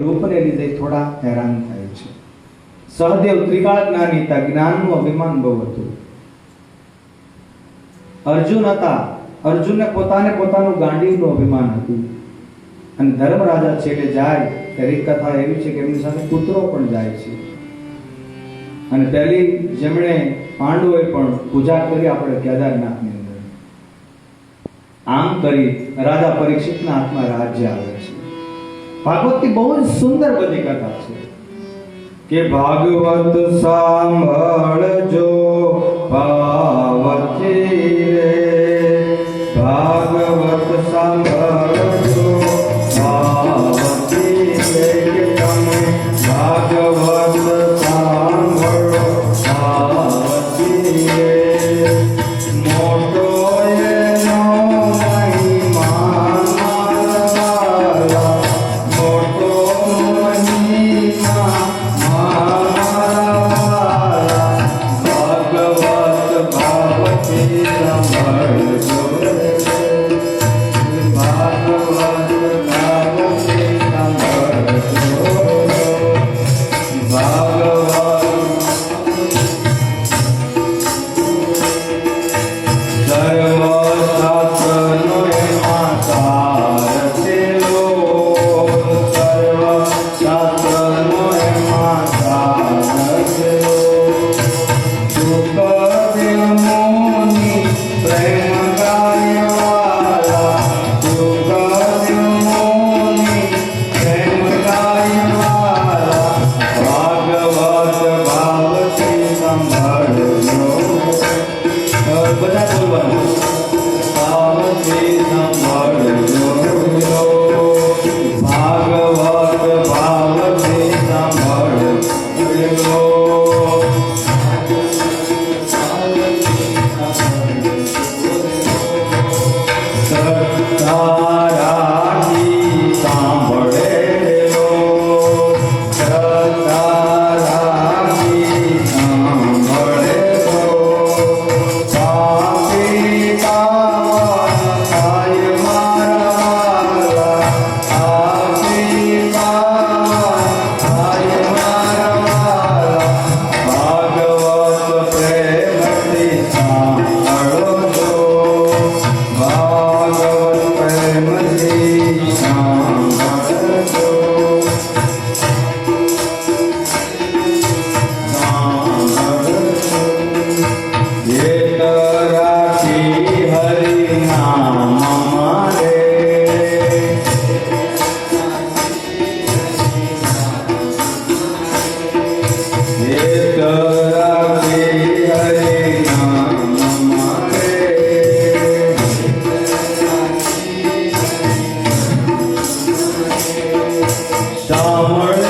રૂપને લીધે થોડા હેરાન થાય છે. સહદેવ ત્રિકાળ જ્ઞાની હતા જ્ઞાનનું અભિમાન બહુ હતું. અર્જુન હતા. અર્જુનને પોતાને પોતાનું ગાંડીવનું અભિમાન હતું. અને ધર્મરાજા છેલ્લે જાય, ત્યારે કથા એવી છે કે એમની સાથે કૂતરો પણ જાય છે. અને પહેલી જેમણે પાંડવોએ પણ પૂજા કરી આપણે કેદારનાથની અંદર. આમ કરી રાજા પરીક્ષિતના હાથમાં રાજ્ય આવે. ભાગવતની બહુ જ સુંદર બધી કથા છે. કે ભાગવત સાંભળજો સાંભળ